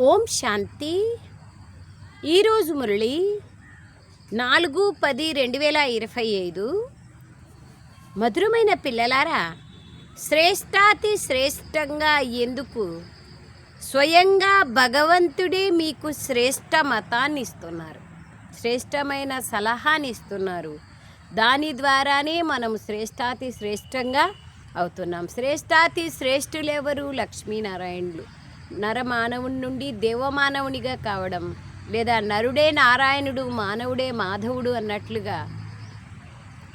ఓం శాంతి. ఈరోజు మురళి నాలుగు పది రెండు వేల ఇరవై ఐదు. మధురమైన పిల్లలారా శ్రేష్టాతి శ్రేష్టంగా ఎందుకు? స్వయంగా భగవంతుడే మీకు శ్రేష్ట మతాన్ని ఇస్తున్నారు శ్రేష్టమైన సలహాని ఇస్తున్నారు దాని ద్వారానే మనం శ్రేష్టాతి శ్రేష్టంగా అవుతున్నాం. శ్రేష్టాతి శ్రేష్ఠులెవరు? లక్ష్మీనారాయణులు. నరమానవుని నుండి దేవమానవునిగా కావడం లేదా నరుడే నారాయణుడు మానవుడే మాధవుడు అన్నట్లుగా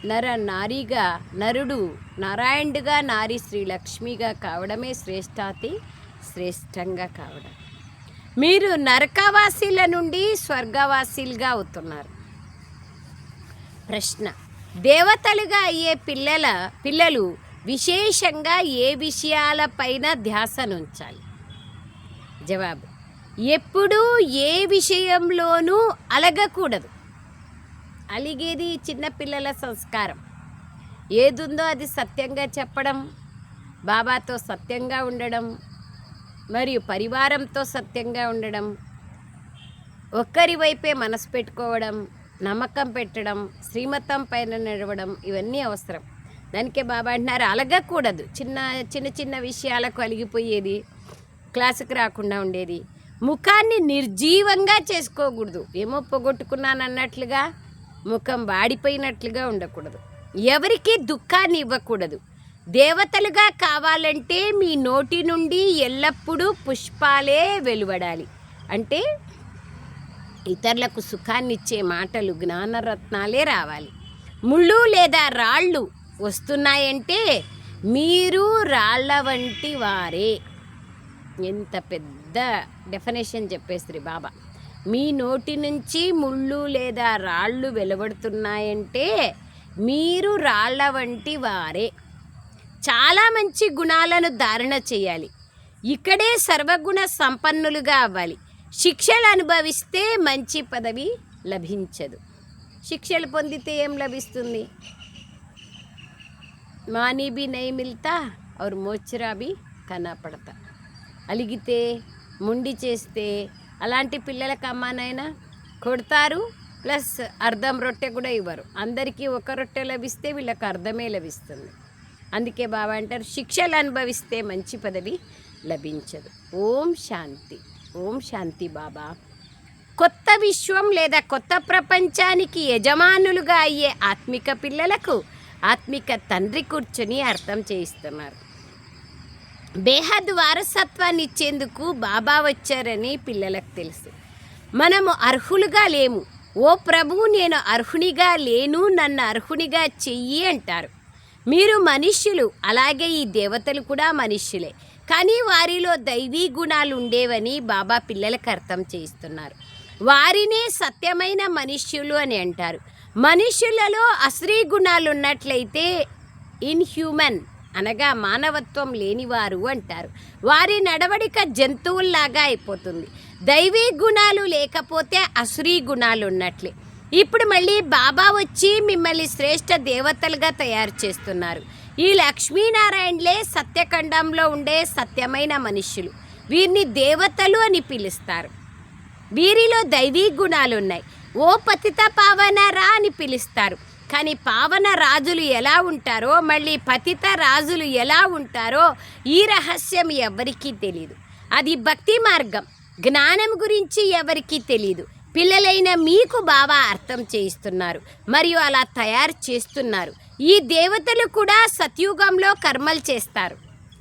నర నారీగా నరుడు నారాయణుడుగా నారి శ్రీ లక్ష్మిగా కావడమే శ్రేష్టాతి శ్రేష్టంగా కావడం. మీరు నరకవాసీల నుండి స్వర్గవాసీలుగా అవుతున్నారు. ప్రశ్న దేవతలుగా అయ్యే పిల్లల పిల్లలు విశేషంగా ఏ విషయాలపైన ధ్యాసనుంచాలి? జవాబు. ఎప్పుడూ ఏ విషయంలోనూ అలగకూడదు. అలిగేది చిన్నపిల్లల సంస్కారం. ఏదుందో అది సత్యంగా చెప్పడం బాబాతో సత్యంగా ఉండడం మరియు పరివారంతో సత్యంగా ఉండడం ఒక్కరి వైపే మనసు పెట్టుకోవడం నమ్మకం పెట్టడం శ్రీమతం పైన నడవడం ఇవన్నీ అవసరం. దానికే బాబా అంటున్నారు అలగకూడదు. చిన్న చిన్న చిన్న విషయాలకు అలిగిపోయేది క్లాసుకు రాకుండా ఉండేది. ముఖాన్ని నిర్జీవంగా చేసుకోకూడదు. ఏమో పొగొట్టుకున్నాను అన్నట్లుగా ముఖం వాడిపోయినట్లుగా ఉండకూడదు. ఎవరికి దుఃఖాన్ని ఇవ్వకూడదు. దేవతలుగా కావాలంటే మీ నోటి నుండి ఎల్లప్పుడూ పుష్పాలే వెలువడాలి. అంటే ఇతరులకు సుఖాన్నిచ్చే మాటలు జ్ఞానరత్నాలే రావాలి. ముళ్ళు లేదా రాళ్ళు వస్తున్నాయంటే మీరు రాళ్ళ వంటి వారే. ఎంత పెద్ద డెఫినేషన్ చెప్పేస్తుంది బాబా. మీ నోటి నుంచి ముళ్ళు లేదా రాళ్ళు వెలువడుతున్నాయంటే మీరు రాళ్ళ వంటి వారే. చాలా మంచి గుణాలను ధారణ చేయాలి. ఇక్కడే సర్వగుణ సంపన్నులుగా అవ్వాలి. శిక్షలు అనుభవిస్తే మంచి పదవి లభించదు. శిక్షలు పొందితే ఏం లభిస్తుంది? మానీ బి నై మిల్తా और మోచరా బి అలిగితే ముండి చేస్తే అలాంటి పిల్లలకు అమ్మానైనా కొడతారు. ప్లస్ అర్ధం రొట్టె కూడా ఇవ్వరు. అందరికీ ఒక రొట్టె లభిస్తే వీళ్ళకి అర్ధమే లభిస్తుంది. అందుకే బాబా అంటారు శిక్షలు అనుభవిస్తే మంచి పదవి లభించదు. ఓం శాంతి. ఓం శాంతి బాబా. కొత్త విశ్వం లేదా కొత్త ప్రపంచానికి యజమానులుగా అయ్యే ఆత్మిక పిల్లలకు ఆత్మిక తండ్రి కూర్చొని అర్థం చేయిస్తున్నారు. బేహద్ వారసత్వాన్ని ఇచ్చేందుకు బాబా వచ్చారని పిల్లలకు తెలుసు. మనము అర్హులుగా లేము. ఓ ప్రభు నేను అర్హునిగా లేను నన్ను అర్హునిగా చెయ్యి అంటారు. మీరు మనుష్యులు. అలాగే ఈ దేవతలు కూడా మనుష్యులే. కానీ వారిలో దైవీ గుణాలు ఉండేవని బాబా పిల్లలకు అర్థం చేయిస్తున్నారు. వారినే సత్యమైన మనుష్యులు అని అంటారు. మనుష్యులలో అశ్రీ గుణాలు ఉన్నట్లయితే ఇన్హ్యూమన్ అనగా మానవత్వం లేనివారు అంటారు. వారి నడవడిక జంతువుల్లాగా అయిపోతుంది. దైవీ గుణాలు లేకపోతే అసురీ గుణాలు ఉన్నట్లే. ఇప్పుడు మళ్ళీ బాబా వచ్చి మిమ్మల్ని శ్రేష్ఠ దేవతలుగా తయారు చేస్తున్నారు. ఈ లక్ష్మీనారాయణలే సత్యఖండంలో ఉండే సత్యమైన మనుష్యులు. వీరిని దేవతలు అని పిలుస్తారు. వీరిలో దైవీ గుణాలు ఉన్నాయి ఓ పతిత పావనరా అని పిలుస్తారు. కానీ పావన రాజులు ఎలా ఉంటారో మళ్ళీ పతిత రాజులు ఎలా ఉంటారో ఈ రహస్యం ఎవరికీ తెలియదు అది భక్తి మార్గం. జ్ఞానం గురించి ఎవరికీ తెలియదు పిల్లలైన మీకు బాగా అర్థం చేయిస్తున్నారు. మరియు అలా తయారు చేస్తున్నారు. ఈ దేవతలు కూడా సత్యుగంలో కర్మలు చేస్తారు.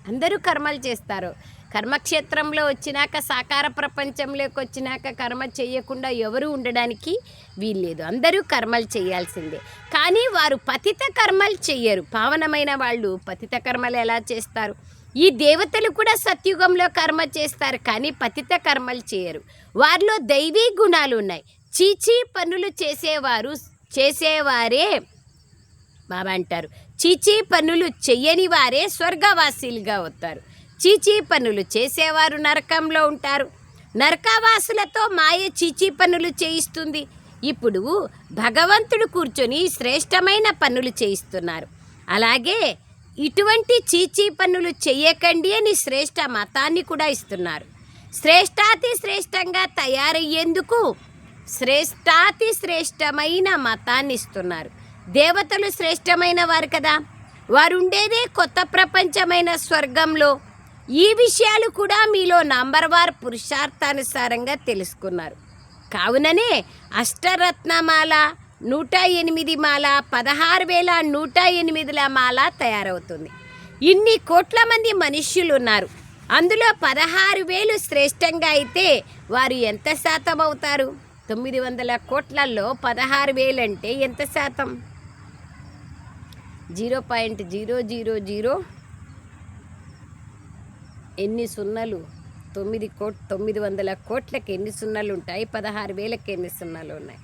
అందరూ కర్మలు చేస్తారు. కర్మక్షేత్రంలో వచ్చినాక సాకార ప్రపంచంలోకి వచ్చినాక కర్మ చేయకుండా ఎవరు ఉండడానికి వీల్లేదు. అందరూ కర్మలు చేయాల్సిందే. కానీ వారు పతిత కర్మలు చెయ్యరు. పావనమైన వాళ్ళు పతిత కర్మలు ఎలా చేస్తారు? ఈ దేవతలు కూడా సత్యుగంలో కర్మ చేస్తారు కానీ పతిత కర్మలు చేయరు. వారిలో దైవీ గుణాలు ఉన్నాయి. చీచీ పనులు చేసేవారు చేసేవారే బాబా అంటారు. చీచీ పనులు చెయ్యని వారే స్వర్గవాసీలుగా అవుతారు. చీచీ పనులు చేసేవారు నరకంలో ఉంటారు. నరకవాసులతో మాయ చీచీ పనులు చేయిస్తుంది. ఇప్పుడు భగవంతుడు కూర్చొని శ్రేష్టమైన పనులు చేయిస్తున్నారు. అలాగే ఇటువంటి చీచీ పనులు చేయకండి అని శ్రేష్ట మతాన్ని కూడా ఇస్తున్నారు. శ్రేష్టాతి శ్రేష్టంగా తయారయ్యేందుకు శ్రేష్టాతి శ్రేష్టమైన మతాన్ని ఇస్తున్నారు. దేవతలు శ్రేష్టమైన వారు కదా. వారుండేదే కొత్త ప్రపంచమైన స్వర్గంలో. ఈ విషయాలు కూడా మీలో నంబర్ వార్ పురుషార్థానుసారంగా తెలుసుకున్నారు. కావుననే అష్టరత్నమాల నూట ఎనిమిది మాల పదహారు వేల నూట ఎనిమిదిల మాల తయారవుతుంది. ఇన్ని కోట్ల మంది మనుష్యులు ఉన్నారు అందులో పదహారు వేలు శ్రేష్టంగా అయితే వారు ఎంత శాతం అవుతారు? తొమ్మిది వందల కోట్లలో పదహారు వేలు అంటే ఎంత శాతం? Zero point zero zero zero ఎన్ని సున్నలు? తొమ్మిది కోట్ తొమ్మిది వందల కోట్లకి ఎన్ని సున్నలు ఉంటాయి? పదహారు వేలకి ఎన్ని సున్నలు ఉన్నాయి?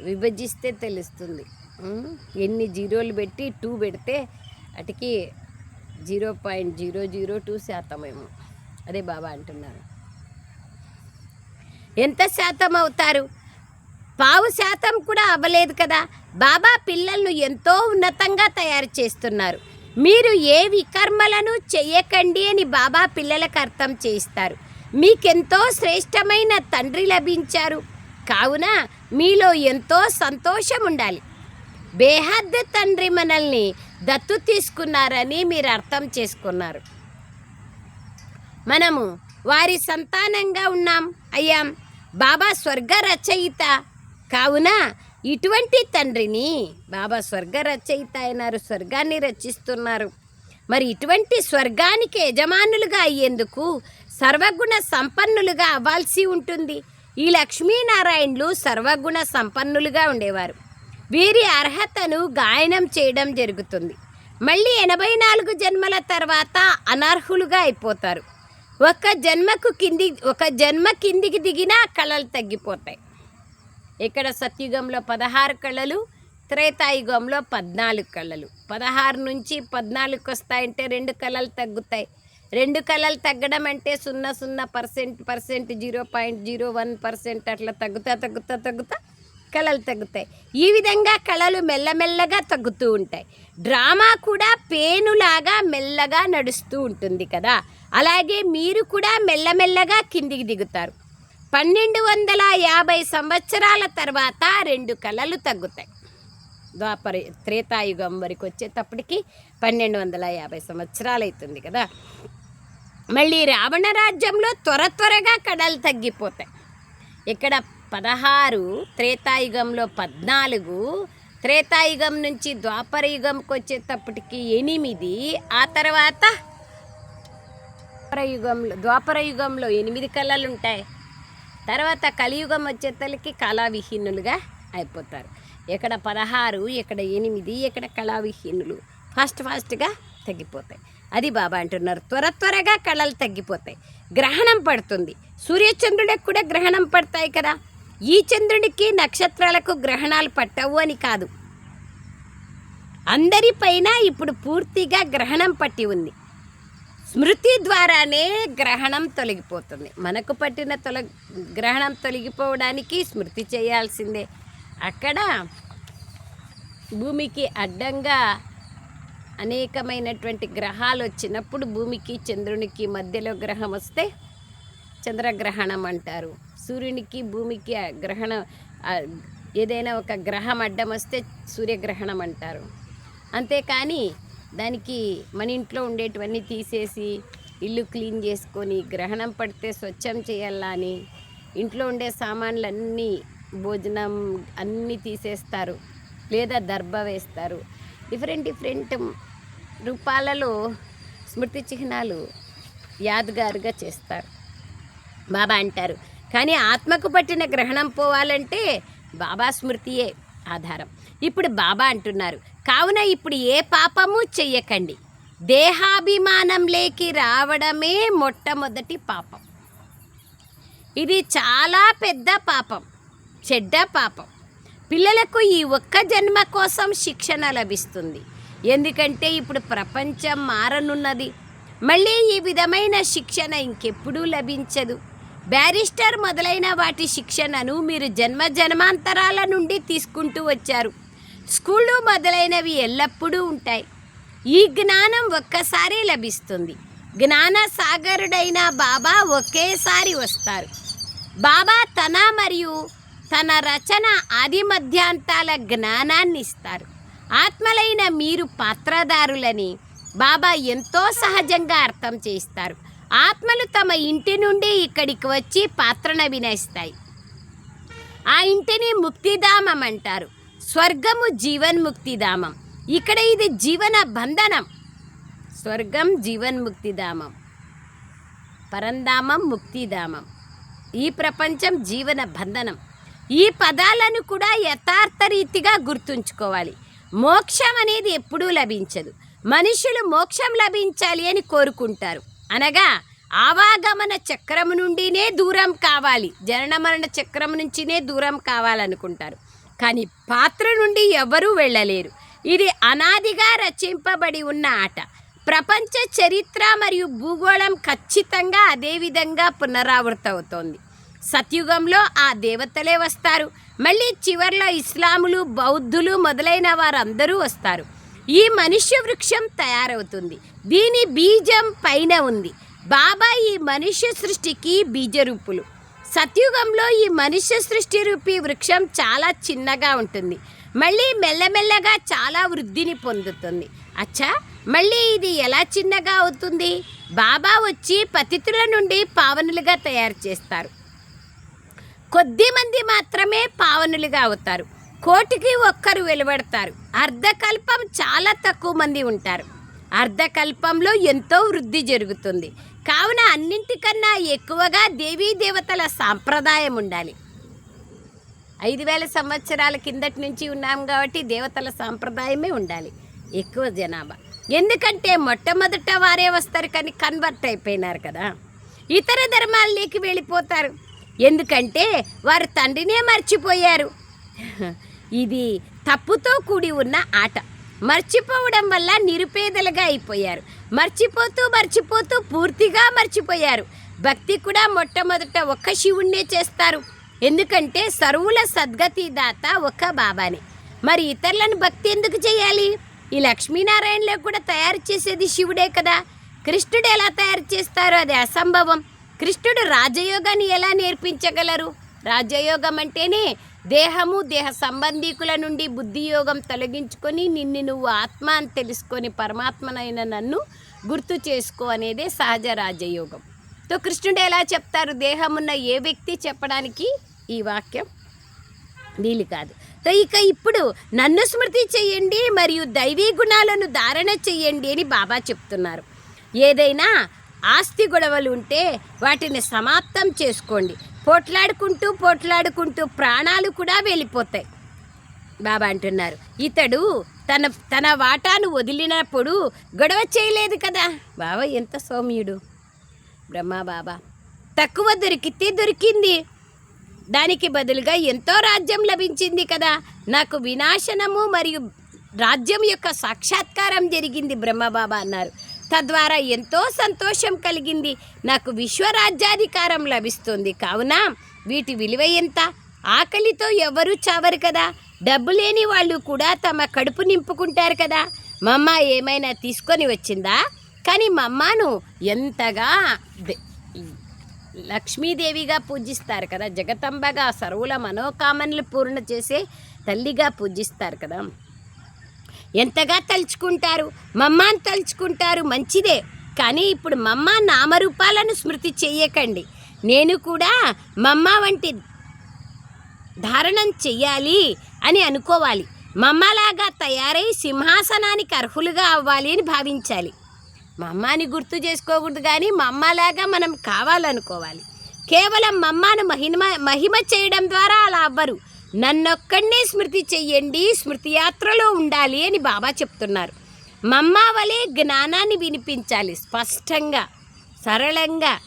విభజిస్తే తెలుస్తుంది. ఎన్ని జీరోలు పెట్టి టూ పెడితే అటుకి zero point zero zero two శాతమేమో అదే బాబా అంటున్నారు. ఎంత శాతం అవుతారు? పావు శాతం కూడా అవ్వలేదు కదా? బాబా పిల్లలను ఎంతో ఉన్నతంగా తయారు చేస్తున్నారు. మీరు ఏ వికర్మలను చేయకండి అని బాబా పిల్లలకు అర్థం చేయిస్తారు. మీకెంతో శ్రేష్టమైన తండ్రి లభించారు. కావున మీలో ఎంతో సంతోషం ఉండాలి. బేహద్ తండ్రి మనల్ని దత్తు తీసుకున్నారని మీరు అర్థం చేసుకున్నారు. మనము వారి సంతానంగా ఉన్నాం అయ్యాం. బాబా స్వర్గ రచయిత కావున ఇటువంటి తండ్రిని బాబా స్వర్గ రచయిత అయినారు స్వర్గాన్ని రచిస్తున్నారు. మరి ఇటువంటి స్వర్గానికి యజమానులుగా అయ్యేందుకు సర్వగుణ సంపన్నులుగా అవ్వాల్సి ఉంటుంది. ఈ లక్ష్మీనారాయణులు సర్వగుణ సంపన్నులుగా ఉండేవారు. వీరి అర్హతను గాయనం చేయడం జరుగుతుంది. మళ్ళీ ఎనభై నాలుగు జన్మల తర్వాత అనర్హులుగా అయిపోతారు. ఒక జన్మకు కింది ఒక జన్మ కిందికి దిగినా కళలు తగ్గిపోతాయి. ఇక్కడ సత్యుగంలో పదహారు కళలు త్రేతాయుగంలో పద్నాలుగు కళలు. పదహారు నుంచి పద్నాలుగుకి వస్తాయంటే రెండు కళలు తగ్గుతాయి. రెండు కళలు తగ్గడం అంటే సున్నా సున్నా percent percent zero point zero one percent అట్లా తగ్గుతా తగ్గుతా తగ్గుతా కళలు తగ్గుతాయి. ఈ విధంగా కళలు మెల్లమెల్లగా తగ్గుతూ ఉంటాయి. డ్రామా కూడా పేనులాగా మెల్లగా నడుస్తూ ఉంటుంది కదా. అలాగే మీరు కూడా మెల్లమెల్లగా కిందికి దిగుతారు. పన్నెండు వందల యాభై సంవత్సరాల తర్వాత రెండు కళలు తగ్గుతాయి. ద్వాపర త్రేతాయుగం వరకు వచ్చేటప్పటికి పన్నెండు వందల యాభై సంవత్సరాలు అవుతుంది కదా. మళ్ళీ రావణ రాజ్యంలో త్వర త్వరగా కళలు తగ్గిపోతాయి. ఇక్కడ పదహారు త్రేతాయుగంలో పద్నాలుగు త్రేతాయుగం నుంచి ద్వాపర యుగంకి వచ్చేటప్పటికి ఎనిమిది ఆ తర్వాత ద్వాపర యుగంలో ద్వాపర యుగంలో ఎనిమిది కళలు ఉంటాయి. తర్వాత కలియుగం వచ్చేతలకి కళావిహీనులుగా అయిపోతారు. ఇక్కడ పదహారు ఇక్కడ ఎనిమిది ఇక్కడ కళావిహీనులు ఫాస్ట్ ఫాస్ట్గా తగ్గిపోతాయి. అది బాబా అంటున్నారు. త్వర త్వరగా కళలు తగ్గిపోతాయి. గ్రహణం పడుతుంది. సూర్యచంద్రుడికి కూడా గ్రహణం పడతాయి కదా. ఈ చంద్రుడికి నక్షత్రాలకు గ్రహణాలు పట్టవు అని కాదు. అందరిపైన ఇప్పుడు పూర్తిగా గ్రహణం పట్టి ఉంది. స్మృతి ద్వారానే గ్రహణం తొలగిపోతుంది. మనకు పట్టిన తొల గ్రహణం తొలగిపోవడానికి స్మృతి చేయాల్సిందే. అక్కడ భూమికి అడ్డంగా అనేకమైనటువంటి గ్రహాలు వచ్చినప్పుడు భూమికి చంద్రునికి మధ్యలో గ్రహం వస్తే చంద్రగ్రహణం అంటారు. సూర్యునికి భూమికి గ్రహణం ఏదైనా ఒక గ్రహం అడ్డం వస్తే సూర్యగ్రహణం అంటారు. అంతేకాని దానికి మన ఇంట్లో ఉండేటివన్నీ తీసేసి ఇల్లు క్లీన్ చేసుకొని గ్రహణం పడితే స్వచ్ఛం చేయాలా అని ఇంట్లో ఉండే సామాన్లన్నీ భోజనం అన్నీ తీసేస్తారు. లేదా దర్భ వేస్తారు. డిఫరెంట్ డిఫరెంట్ రూపాలలో స్మృతి చిహ్నాలు యాదగారుగా చేస్తారు. బాబా అంటారు. కానీ ఆత్మకు పట్టిన గ్రహణం పోవాలంటే బాబా స్మృతియే ఆధారం. ఇప్పుడు బాబా అంటున్నారు. కావున ఇప్పుడు ఏ పాపము చెయ్యకండి. దేహాభిమానం లేకి రావడమే మొట్టమొదటి పాపం. ఇది చాలా పెద్ద పాపం చెడ్డ పాపం. పిల్లలకు ఈ ఒక్క జన్మ కోసం శిక్షణ లభిస్తుంది. ఎందుకంటే ఇప్పుడు ప్రపంచం మారనున్నది. మళ్ళీ ఈ విధమైన శిక్షణ ఇంకెప్పుడూ లభించదు. బ్యారిస్టర్ మొదలైన వాటి శిక్షణను మీరు జన్మ జన్మాంతరాల నుండి తీసుకుంటూ వచ్చారు. స్కూళ్ళు మొదలైనవి ఎల్లప్పుడూ ఉంటాయి. ఈ జ్ఞానం ఒక్కసారి లభిస్తుంది. జ్ఞాన సాగరుడైన బాబా ఒకేసారి వస్తారు. బాబా తన మరియు తన రచన ఆది మధ్యాంతాల జ్ఞానాన్ని ఇస్తారు ఆత్మలైన మీరు పాత్రదారులని బాబా ఎంతో సహజంగా అర్థం చేస్తారు. ఆత్మలు తమ ఇంటి నుండి ఇక్కడికి వచ్చి పాత్రను వినేస్తాయి. ఆ ఇంటిని ముక్తిధామం అంటారు. స్వర్గము జీవన్ముక్తిధామం ఇక్కడ ఇది జీవన బంధనం. స్వర్గం జీవన్ముక్తిధామం పరంధామం ముక్తిధామం ఈ ప్రపంచం జీవన బంధనం. ఈ పదాలను కూడా యథార్థ రీతిగా గుర్తుంచుకోవాలి. మోక్షం అనేది ఎప్పుడూ లభించదు. మనుషులు మోక్షం లభించాలి అని కోరుకుంటారు. అనగా ఆవాగమన చక్రము నుండినే దూరం కావాలి. జనన మరణ చక్రం నుంచినే దూరం కావాలనుకుంటారు. కానీ పాత్ర నుండి ఎవరూ వెళ్ళలేరు. ఇది అనాదిగా రచింపబడి ఉన్న ఆట. ప్రపంచ చరిత్ర మరియు భూగోళం ఖచ్చితంగా అదేవిధంగా పునరావృతమవుతోంది. సత్యుగంలో ఆ దేవతలే వస్తారు. మళ్ళీ చివర్లో ఇస్లాములు బౌద్ధులు మొదలైన వారందరూ వస్తారు. ఈ మనుష్య వృక్షం తయారవుతుంది. దీని బీజం పైన ఉంది. బాబా ఈ మనుష్య సృష్టికి బీజరూపులు. సత్యుగంలో ఈ మనుష్య సృష్టి రూపీ వృక్షం చాలా చిన్నగా ఉంటుంది. మళ్ళీ మెల్లమెల్లగా చాలా వృద్ధిని పొందుతుంది. అచ్చా! మళ్ళీ ఇది ఎలా చిన్నగా అవుతుంది? బాబా వచ్చి పతితుల నుండి పావనులుగా తయారు చేస్తారు. కొద్ది మంది మాత్రమే పావనులుగా అవుతారు. కోటికి ఒక్కరు వెలువడతారు. అర్ధకల్పం చాలా తక్కువ మంది ఉంటారు. అర్ధకల్పంలో ఎంతో వృద్ధి జరుగుతుంది. కావున అన్నింటికన్నా ఎక్కువగా దేవీ దేవతల సాంప్రదాయం ఉండాలి. ఐదు వేల సంవత్సరాల కిందటి నుంచి ఉన్నాం కాబట్టి దేవతల సాంప్రదాయమే ఉండాలి. ఎక్కువ జనాభా. ఎందుకంటే మొట్టమొదట వారే వస్తారు కానీ కన్వర్ట్ అయిపోయినారు కదా. ఇతర ధర్మాల్లోకి వెళ్ళిపోతారు. ఎందుకంటే వారు తండ్రినే మర్చిపోయారు. ఇది తప్పుతో కూడి ఉన్న ఆట. మర్చిపోవడం వల్ల నిరుపేదలుగా అయిపోయారు. మర్చిపోతూ మర్చిపోతూ పూర్తిగా మర్చిపోయారు. భక్తి కూడా మొట్టమొదట ఒక్క శివుణ్ణే చేస్తారు. ఎందుకంటే సరువుల సద్గతి దాత ఒక్క బాబానే. మరి ఇతరులను భక్తి ఎందుకు చేయాలి? ఈ లక్ష్మీనారాయణలో కూడా తయారు చేసేది శివుడే కదా. కృష్ణుడు ఎలా తయారు చేస్తారో అది అసంభవం. కృష్ణుడు రాజయోగాన్ని ఎలా నేర్పించగలరు? రాజయోగం అంటేనే దేహము దేహ సంబంధీకుల నుండి బుద్ధి యోగం తొలగించుకొని నిన్ను నువ్వు ఆత్మ అని తెలుసుకొని పరమాత్మనైన నన్ను గుర్తు చేసుకో అనేదే సహజ రాజయోగం. తో కృష్ణుడు ఎలా చెప్తారు? దేహమున్న ఏ వ్యక్తి చెప్పడానికి ఈ వాక్యం వీలు కాదు. తో ఇక ఇప్పుడు నన్ను స్మృతి చేయండి మరియు దైవీ గుణాలను ధారణ చెయ్యండి అని బాబా చెప్తున్నారు. ఏదైనా ఆస్తి గొడవలు ఉంటే వాటిని సమాప్తం చేసుకోండి. పోట్లాడుకుంటూ పోట్లాడుకుంటూ ప్రాణాలు కూడా వెళ్ళిపోతాయి. బాబా అంటున్నారు. ఇతడు తన తన వాటాను వదిలినప్పుడు గొడవ చేయలేదు కదా. బాబా ఎంత సౌమ్యుడు. బ్రహ్మా బాబా తక్కువ దొరికితే దొరికింది. దానికి బదులుగా ఎంతో రాజ్యం లభించింది కదా. నాకు వినాశనము మరియు రాజ్యం యొక్క సాక్షాత్కారం జరిగింది బ్రహ్మబాబా అన్నారు. తద్వారా ఎంతో సంతోషం కలిగింది. నాకు విశ్వరాజ్యాధికారం లభిస్తుంది. కావున వీటి విలువ ఎంత? ఆకలితో ఎవరూ చావరు కదా? డబ్బు లేని వాళ్ళు కూడా తమ కడుపు నింపుకుంటారు కదా? మమ్మ ఏమైనా తీసుకొని వచ్చిందా? కానీ మమ్మను ఎంతగా దే- లక్ష్మీదేవిగా పూజిస్తారు కదా? జగతంబగా సర్వుల మనోకామనలు పూర్ణ చేసే తల్లిగా పూజిస్తారు కదా? ఎంతగా తలుచుకుంటారు? మమ్మాని తలుచుకుంటారు మంచిదే. కానీ ఇప్పుడు మమ్మ నామరూపాలను స్మృతి చెయ్యకండి. నేను కూడా మమ్మ వంటి ధారణం చెయ్యాలి అని అనుకోవాలి. మమ్మలాగా తయారై సింహాసనానికి అర్హులుగా అవ్వాలి అని భావించాలి. మా గుర్తు చేసుకోకూడదు కానీ మా అమ్మలాగా మనం కావాలనుకోవాలి. కేవలం మమ్మను మహిమ మహిమ చేయడం ద్వారా అలా అవ్వరు. నన్నొక్కడినే స్మృతి చెయ్యండి స్మృతి యాత్రలో ఉండాలి అని బాబా చెప్తున్నారు. మమ్మ వలె జ్ఞానాన్ని వినిపించాలి స్పష్టంగా సరళంగా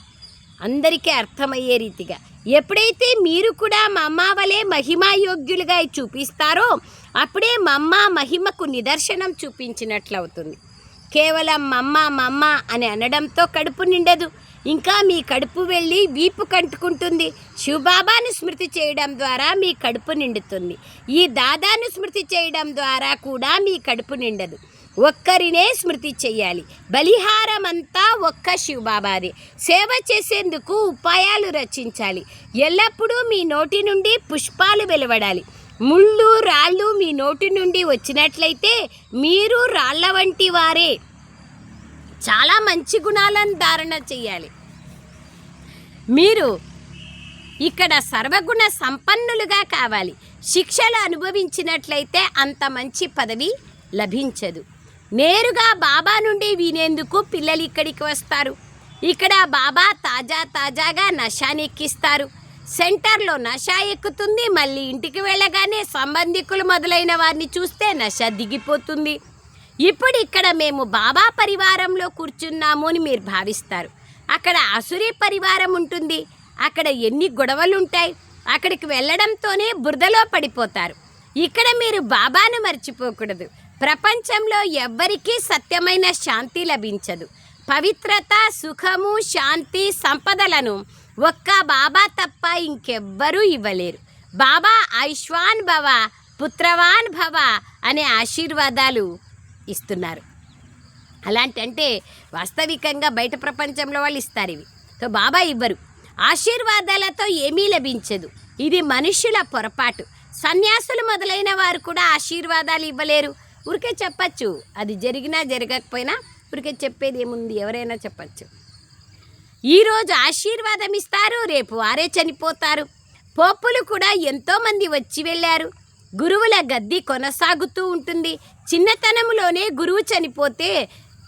అందరికీ అర్థమయ్యే రీతిగా. ఎప్పుడైతే మీరు కూడా మా వలె మహిమాయోగ్యులుగా చూపిస్తారో అప్పుడే మమ్మ మహిమకు నిదర్శనం చూపించినట్లవుతుంది. కేవలం మమ్మ మమ్మ అని అనడంతో కడుపు నిండదు. ఇంకా మీ కడుపు వెళ్ళి వీపు కంటుకుంటుంది. శివబాబాను స్మృతి చేయడం ద్వారా మీ కడుపు నిండుతుంది. ఈ దాదాను స్మృతి చేయడం ద్వారా కూడా మీ కడుపు నిండదు. ఒక్కరినే స్మృతి చేయాలి బలిహారం అంతా ఒక్క శివబాబాదే. సేవ చేసేందుకు ఉపాయాలు రచించాలి. ఎల్లప్పుడూ మీ నోటి నుండి పుష్పాలు వెలువడాలి. ముళ్ళు రాళ్ళు మీ నోటి నుండి వచ్చినట్లయితే మీరు రాళ్ళ వంటి వారే. చాలా మంచి గుణాలను ధారణ చేయాలి. మీరు ఇక్కడ సర్వగుణ సంపన్నులుగా కావాలి. శిక్షలు అనుభవించినట్లయితే అంత మంచి పదవి లభించదు. నేరుగా బాబా నుండి వినేందుకు పిల్లలు ఇక్కడికి వస్తారు. ఇక్కడ బాబా తాజా తాజాగా నషానెక్కిస్తారు సెంటర్లో నష ఎక్కుతుంది మళ్ళీ ఇంటికి వెళ్ళగానే సంబంధికులు మొదలైన వారిని చూస్తే నష దిగిపోతుంది. ఇప్పుడు ఇక్కడ మేము బాబా పరివారంలో కూర్చున్నాము అని మీరు భావిస్తారు. అక్కడ అసురీ పరివారం ఉంటుంది. అక్కడ ఎన్ని గొడవలు ఉంటాయి అక్కడికి వెళ్ళడంతోనే బురదలో పడిపోతారు. ఇక్కడ మీరు బాబాను మర్చిపోకూడదు. ప్రపంచంలో ఎవ్వరికీ సత్యమైన శాంతి లభించదు. పవిత్రత సుఖము శాంతి సంపదలను ఒక్క బాబా తప్ప ఇంకెవ్వరూ ఇవ్వలేరు. బాబా ఐశ్వాన్ భవ పుత్రవాన్ భవ అనే ఆశీర్వాదాలు ఇస్తున్నారు. అలాంటి అంటే వాస్తవికంగా బయట ప్రపంచంలో వాళ్ళు ఇస్తారు ఇవి. సో బాబా ఇవ్వరు. ఆశీర్వాదాలతో ఏమీ లభించదు. ఇది మనుష్యుల పొరపాటు. సన్యాసులు మొదలైన వారు కూడా ఆశీర్వాదాలు ఇవ్వలేరు. ఊరికే చెప్పచ్చు. అది జరిగినా జరగకపోయినా ఊరికే చెప్పేది ఏముంది? ఎవరైనా చెప్పచ్చు. ఈరోజు ఆశీర్వాదం ఇస్తారు. రేపు వారే చనిపోతారు. పోపులు కూడా ఎంతోమంది వచ్చి వెళ్ళారు. గురువుల గద్ది కొనసాగుతూ ఉంటుంది. చిన్నతనంలోనే గురువు చనిపోతే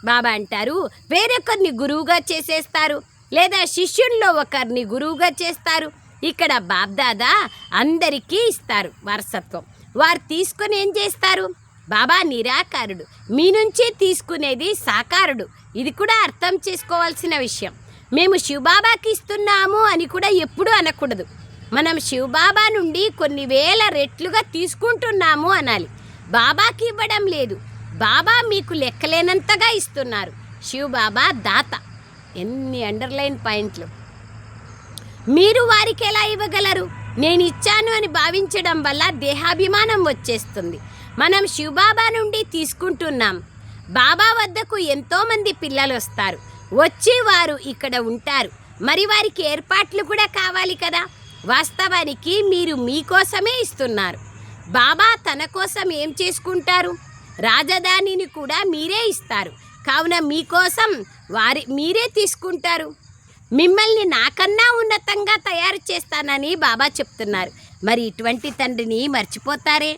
బాబా అంటారు వేరొకరిని గురువుగా చేసేస్తారు లేదా శిష్యుల్లో ఒకరిని గురువుగా చేస్తారు. ఇక్కడ బాబ్దాదా అందరికీ ఇస్తారు వారసత్వం. వారు తీసుకొని ఏం చేస్తారు? బాబా నిరాకారుడు మీ నుంచే తీసుకునేది సాకారుడు. ఇది కూడా అర్థం చేసుకోవాల్సిన విషయం. మేము శివబాబాకి ఇస్తున్నాము అని కూడా ఎప్పుడూ అనకూడదు. మనం శివబాబా నుండి కొన్ని వేల రెట్లుగా తీసుకుంటున్నాము అనాలి. బాబాకి ఇవ్వడం లేదు. బాబా మీకు లెక్కలేనంతగా ఇస్తున్నారు. శివబాబా దాత. ఎన్ని అండర్లైన్ పాయింట్లు. మీరు వారికి ఎలా ఇవ్వగలరు? నేను ఇచ్చాను అని భావించడం వల్ల దేహాభిమానం వచ్చేస్తుంది. మనం శివబాబా నుండి తీసుకుంటున్నాం. బాబా వద్దకు ఎంతోమంది పిల్లలు వస్తారు. వచ్చి వారు ఇక్కడ ఉంటారు. మరి వారికి ఏర్పాట్లు కూడా కావాలి కదా? వాస్తవానికి మీరు మీకోసమే ఇస్తున్నారు. బాబా తన కోసం ఏం చేసుకుంటారు? రాజధానిని కూడా మీరే ఇస్తారు. కావున మీకోసం వారి మీరే తీసుకుంటారు. మిమ్మల్ని నాకన్నా ఉన్నతంగా తయారు చేస్తానని బాబా చెప్తున్నారు. మరి ఇటువంటి తండ్రిని మర్చిపోతారే?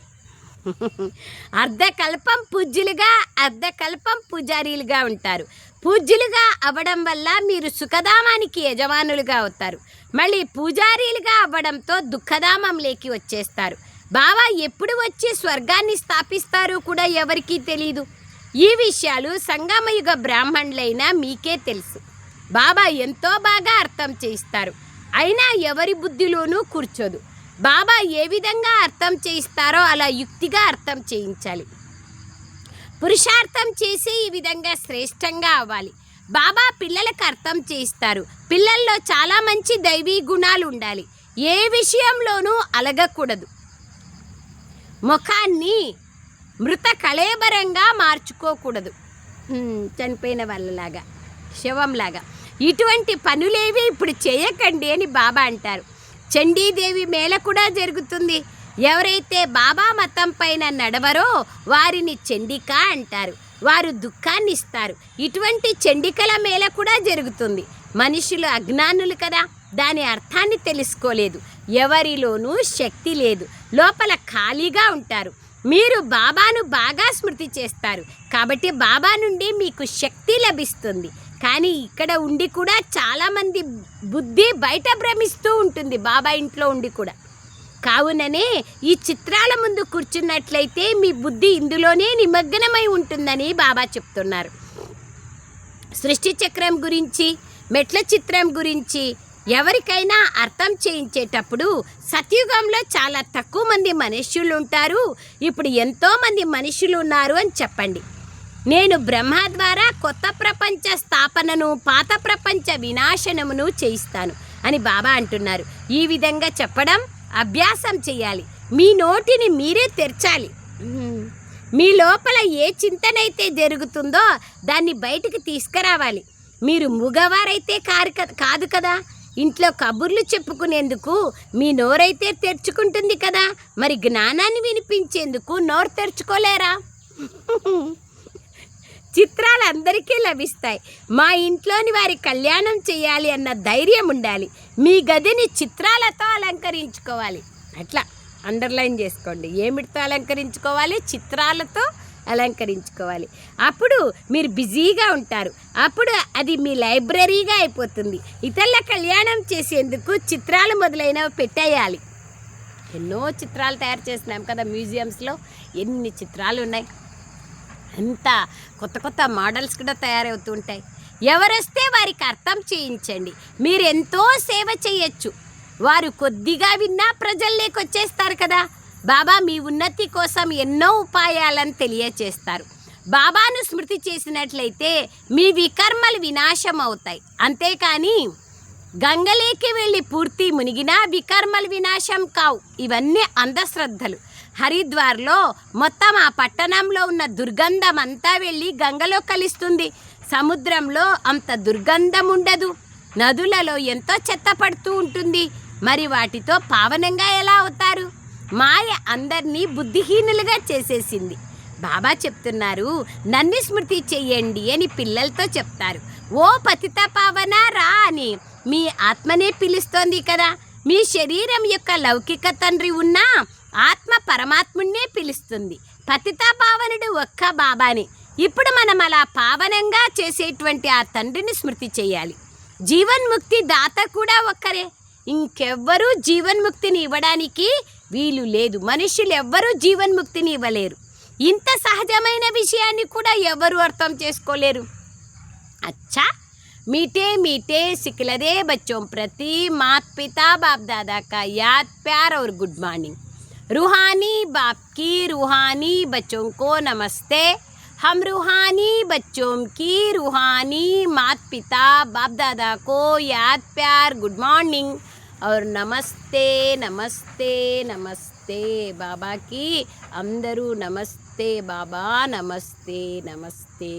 అర్ధకల్పం పూజ్యులుగా అర్ధకల్పం పూజారీలుగా ఉంటారు. పూజ్యులుగా అవ్వడం వల్ల మీరు సుఖధామానికి యజమానులుగా అవుతారు. మళ్ళీ పూజారీలుగా అవ్వడంతో దుఃఖధామంలోకి వచ్చేస్తారు. బాబా ఎప్పుడు వచ్చి స్వర్గాన్ని స్థాపిస్తారో కూడా ఎవరికీ తెలియదు ఈ విషయాలు సంగమయుగ బ్రాహ్మణులైన మీకే తెలుసు. బాబా ఎంతో బాగా అర్థం చేయిస్తారు. అయినా ఎవరి బుద్ధిలోనూ కూర్చోదు. బాబా ఏ విధంగా అర్థం చేయిస్తారో అలా యుక్తిగా అర్థం చేయించాలి. పురుషార్థం చేసి ఈ విధంగా శ్రేష్టంగా అవ్వాలి. బాబా పిల్లలకు అర్థం చేయిస్తారు. పిల్లల్లో చాలా మంచి దైవీ గుణాలు ఉండాలి. ఏ విషయంలోనూ అలగకూడదు. ముఖాన్ని మృత కళేబరంగా మార్చుకోకూడదు చనిపోయిన వాళ్ళలాగా శవంలాగా. ఇటువంటి పనులేవి ఇప్పుడు చేయకండి అని బాబా అంటారు. చండీదేవి మేళ కూడా జరుగుతుంది. ఎవరైతే బాబా మతం పైన నడవరో వారిని చండిక అంటారు. వారు దుఃఖాన్ని ఇస్తారు ఇటువంటి చండికల మేళ కూడా జరుగుతుంది. మనుషులు అజ్ఞానులు కదా దాని అర్థాన్ని తెలుసుకోలేదు. ఎవరిలోనూ శక్తి లేదు. లోపల ఖాళీగా ఉంటారు. మీరు బాబాను బాగా స్మృతి చేస్తారు. కాబట్టి బాబా నుండి మీకు శక్తి లభిస్తుంది. కానీ ఇక్కడ ఉండి కూడా చాలామంది బుద్ధి బయట భ్రమిస్తూ ఉంటుంది బాబా ఇంట్లో ఉండి కూడా. కావుననే ఈ చిత్రాల ముందు కూర్చున్నట్లయితే మీ బుద్ధి ఇందులోనే నిమగ్నమై ఉంటుందని బాబా చెప్తున్నారు. సృష్టి చక్రం గురించి మెట్ల చిత్రం గురించి ఎవరికైనా అర్థం చేయించేటప్పుడు సత్యుగంలో చాలా తక్కువ మంది మనుష్యులు ఉంటారు ఇప్పుడు ఎంతోమంది మనుషులు ఉన్నారు అని చెప్పండి. నేను బ్రహ్మ ద్వారా కొత్త ప్రపంచ స్థాపనను పాత ప్రపంచ వినాశనమును చేయిస్తాను అని బాబా అంటున్నారు. ఈ విధంగా చెప్పడం అభ్యాసం చేయాలి. మీ నోటిని మీరే తెరచాలి. మీ లోపల ఏ చింతనైతే జరుగుతుందో దాన్ని బయటికి తీసుకురావాలి. మీరు మగవారైతే కారు కాదు కదా? ఇంట్లో కబుర్లు చెప్పుకునేందుకు మీ నోరైతే తెరుచుకుంటుంది కదా. మరి జ్ఞానాన్ని వినిపించేందుకు నోరు తెరుచుకోలేరా? చిత్రాలు అందరికీ లభిస్తాయి. మా ఇంట్లోని వారి కళ్యాణం చేయాలి అన్న ధైర్యం ఉండాలి. మీ గదిని చిత్రాలతో అలంకరించుకోవాలి. అట్లా అండర్లైన్ చేసుకోండి. ఏమిటితో అలంకరించుకోవాలి? చిత్రాలతో అలంకరించుకోవాలి. అప్పుడు మీరు బిజీగా ఉంటారు. అప్పుడు అది మీ లైబ్రరీగా అయిపోతుంది. ఇతరుల కళ్యాణం చేసేందుకు చిత్రాలు మొదలైనవి పెట్టేయాలి. ఎన్నో చిత్రాలు తయారు చేసినాం కదా మ్యూజియంస్లో. ఎన్ని చిత్రాలు ఉన్నాయి? అంత కొత్త కొత్త మోడల్స్ కూడా తయారవుతూ ఉంటాయి. ఎవరొస్తే వారికి అర్థం చేయించండి. మీరు ఎంతో సేవ చేయొచ్చు. వారు కొద్దిగా విన్నా ప్రజల్లోకి వచ్చేస్తారు కదా. బాబా మీ ఉన్నతి కోసం ఎన్నో ఉపాయాలను తెలియచేస్తారు. బాబాను స్మృతి చేసినట్లయితే మీ వికర్మలు వినాశం అవుతాయి అంతేకాని గంగలేకి వెళ్ళి పూర్తి మునిగినా వికర్మలు వినాశం కావు. ఇవన్నీ అంధశ్రద్ధలు. హరిద్వార్లో మొత్తం ఆ పట్టణంలో ఉన్న దుర్గంధం అంతా వెళ్ళి గంగలో కలుస్తుంది. సముద్రంలో అంత దుర్గంధం ఉండదు. నదులలో ఎంతో చెత్త పడుతూ ఉంటుంది. మరి వాటితో పావనంగా ఎలా అవుతారు? మాయ అందరినీ బుద్ధిహీనులుగా చేసేసింది. బాబా చెప్తున్నారు నన్ను స్మృతి చెయ్యండి అని పిల్లలతో చెప్తారు. ఓ పతిత పావన రా అని. మీ ఆత్మనే పిలుస్తోంది కదా. మీ శరీరం యొక్క లౌకిక తండ్రి ఉన్నా ఆత్మ పరమాత్ముడినే పిలుస్తుంది. పతిత పావనుడు ఒక్క బాబాని. ఇప్పుడు మనం అలా పావనంగా చేసేటువంటి ఆ తండ్రిని స్మృతి చేయాలి జీవన్ముక్తి దాత కూడా ఒక్కరే. ఇంకెవ్వరూ జీవన్ముక్తిని ఇవ్వడానికి వీలు లేదు మనుషులు ఎవ్వరూ జీవన్ముక్తిని ఇవ్వలేరు ఇంత సహజమైన విషయాన్ని కూడా ఎవరు అర్థం చేసుకోలేరు अच्छा मीठे मीठे सिकलरे बच्चों प्रति मात पिता बाप दादा का याद प्यार और गुड मॉर्निंग रूहानी बाप की रूहानी बच्चों को नमस्ते हम रूहानी बच्चों की रूहानी मात पिता बाप दादा को याद प्यार गुड मॉर्निंग और नमस्ते नमस्ते नमस्ते बाबा की అందరూ నమస్తే బాబా నమస్తే నమస్తే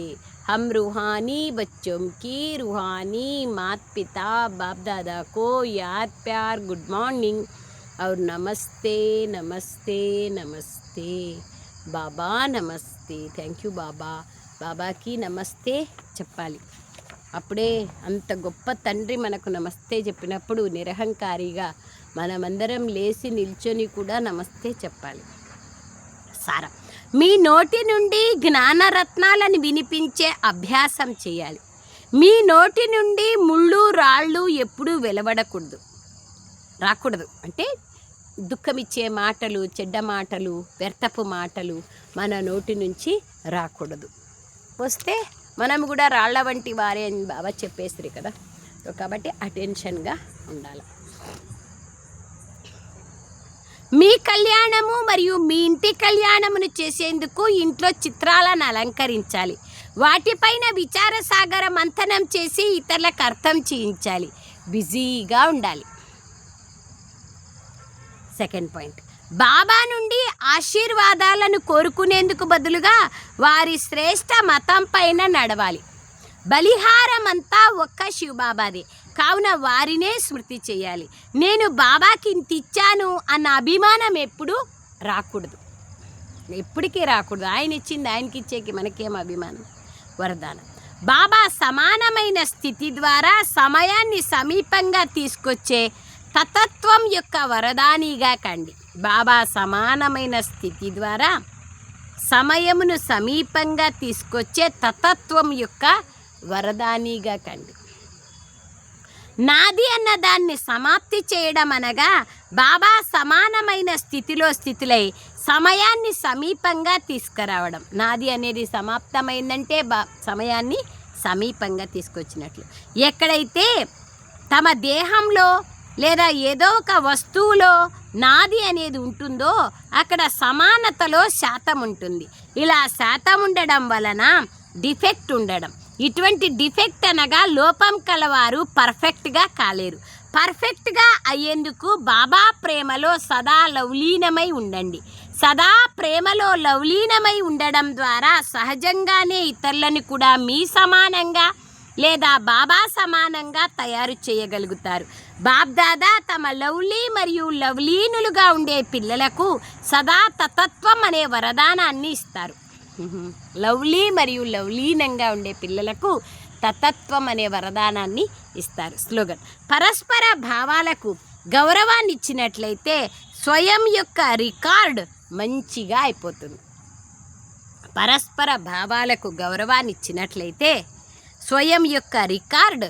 हम रूहानी बच्चों की रूहानी मात पिता बाप दादा को याद प्यार गुड मॉर्निंग और नमस्ते नमस्ते नमस्ते బాబా నమస్తే థ్యాంక్ యూ బాబా బాబాకి నమస్తే చెప్పాలి అప్పుడే అంత గొప్ప తండ్రి మనకు నమస్తే చెప్పినప్పుడు నిరహంకారిగా మనమందరం లేచి నిల్చొని కూడా నమస్తే చెప్పాలి. సారం మీ నోటి నుండి జ్ఞానరత్నాలను వినిపించే అభ్యాసం చేయాలి. మీ నోటి నుండి ముళ్ళు రాళ్ళు ఎప్పుడూ వెలవడకూడదు. రాకూడదు. అంటే దుఃఖమిచ్చే మాటలు చెడ్డ మాటలు వ్యర్థపు మాటలు మన నోటి నుంచి రాకూడదు. వస్తే మనం కూడా రాళ్ళ వంటి వారే అని బాబా చెప్పేస్తారు కదా. సో కాబట్టి అటెన్షన్గా ఉండాలి. మీ కళ్యాణము మరియు మీ ఇంటి కళ్యాణమును చేసేందుకు ఇంట్లో చిత్రాలను అలంకరించాలి. వాటిపైన విచార సాగర మంథనం చేసి ఇతరులకు అర్థం చేయించాలి. బిజీగా ఉండాలి. Second point. బాబా నుండి ఆశీర్వాదాలను కోరుకునేందుకు బదులుగా వారి శ్రేష్ట మతం పైన నడవాలి. బలిహారం అంతా ఒక్క శివబాబాదే. కావున వారినే స్మృతి చేయాలి. నేను బాబాకి ఇంత ఇచ్చాను అన్న అభిమానం ఎప్పుడూ రాకూడదు. ఎప్పటికీ రాకూడదు. ఆయన ఇచ్చింది ఆయనకి ఇచ్చేకి మనకేం అభిమానం? వరదానం. బాబా సమానమైన స్థితి ద్వారా సమయాన్ని సమీపంగా తీసుకొచ్చే తతత్వం యొక్క వరదానిగా కండి. బాబా సమానమైన స్థితి ద్వారా సమయమును సమీపంగా తీసుకొచ్చే తతత్వం యొక్క వరదానిగా కండి. నాది అన్న దాన్ని సమాప్తి చేయడం అనగా బాబా సమానమైన స్థితిలో స్థితులై సమయాన్ని సమీపంగా తీసుకురావడం. నాది అనేది సమాప్తమైందంటే బా సమయాన్ని సమీపంగా తీసుకొచ్చినట్లు. ఎక్కడైతే తమ దేహంలో లేదా ఏదో ఒక వస్తువులో నాది అనేది ఉంటుందో అక్కడ సమానతలో శాతం ఉంటుంది. ఇలా శాతం ఉండడం వలన డిఫెక్ట్ ఉండడం. ఇటువంటి డిఫెక్ట్ అనగా లోపం కలవారు పర్ఫెక్ట్గా కాలేరు. పర్ఫెక్ట్గా అయ్యేందుకు బాబా ప్రేమలో సదా లవలీనమై ఉండండి. సదా ప్రేమలో లవలీనమై ఉండడం ద్వారా సహజంగానే ఇతరులను కూడా మీ సమానంగా లేదా బాబా సమానంగా తయారు చేయగలుగుతారు. బాబ్దాదా తమ లవ్లీ మరియు లవ్లీనులుగా ఉండే పిల్లలకు సదా తతత్వం అనే వరదానాన్ని ఇస్తారు. లవ్లీ మరియు లవ్లీనంగా ఉండే పిల్లలకు తతత్వం అనే వరదానాన్ని ఇస్తారు. స్లోగన్. పరస్పర భావాలకు గౌరవాన్ని ఇచ్చినట్లయితే స్వయం యొక్క రికార్డ్ మంచిగా అయిపోతుంది. పరస్పర భావాలకు గౌరవాన్ని ఇచ్చినట్లయితే స్వయం యొక్క రికార్డ్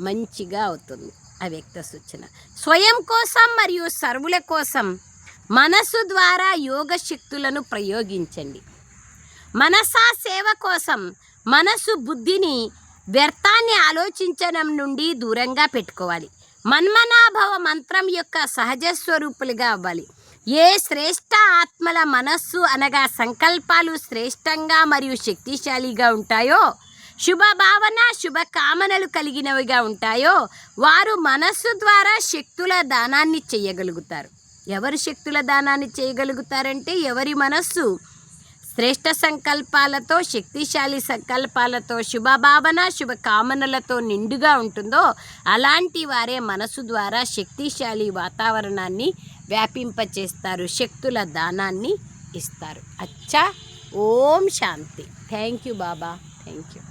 మంచిగా అవుతుంది. ఆ వ్యక్త సూచన. స్వయం కోసం మరియు సర్వుల కోసం మనసు ద్వారా యోగ శక్తులను ప్రయోగించండి. మనసా సేవ కోసం మనసు బుద్ధిని వ్యర్థాన్ని ఆలోచించడం నుండి దూరంగా పెట్టుకోవాలి. మన్మనాభవ మంత్రం యొక్క సహజ స్వరూపులుగా అవ్వాలి. ఏ శ్రేష్ట ఆత్మల మనస్సు అనగా సంకల్పాలు శ్రేష్టంగా మరియు శక్తిశాలిగా ఉంటాయో శుభ భావన శుభ కామనలు కలిగినవిగా ఉంటాయో వారు మనస్సు ద్వారా శక్తుల దానాన్ని చేయగలుగుతారు. ఎవరు శక్తుల దానాన్ని చేయగలుగుతారంటే ఎవరి మనస్సు? శ్రేష్ట సంకల్పాలతో శక్తిశాలి సంకల్పాలతో శుభభావన శుభ కామనలతో నిండుగా ఉంటుందో అలాంటి వారే మనసు ద్వారా శక్తిశాలి వాతావరణాన్ని వ్యాపింపచేస్తారు శక్తుల దానాన్ని ఇస్తారు. అచ్చా! ఓం శాంతి. Thank you Baba. Thank you.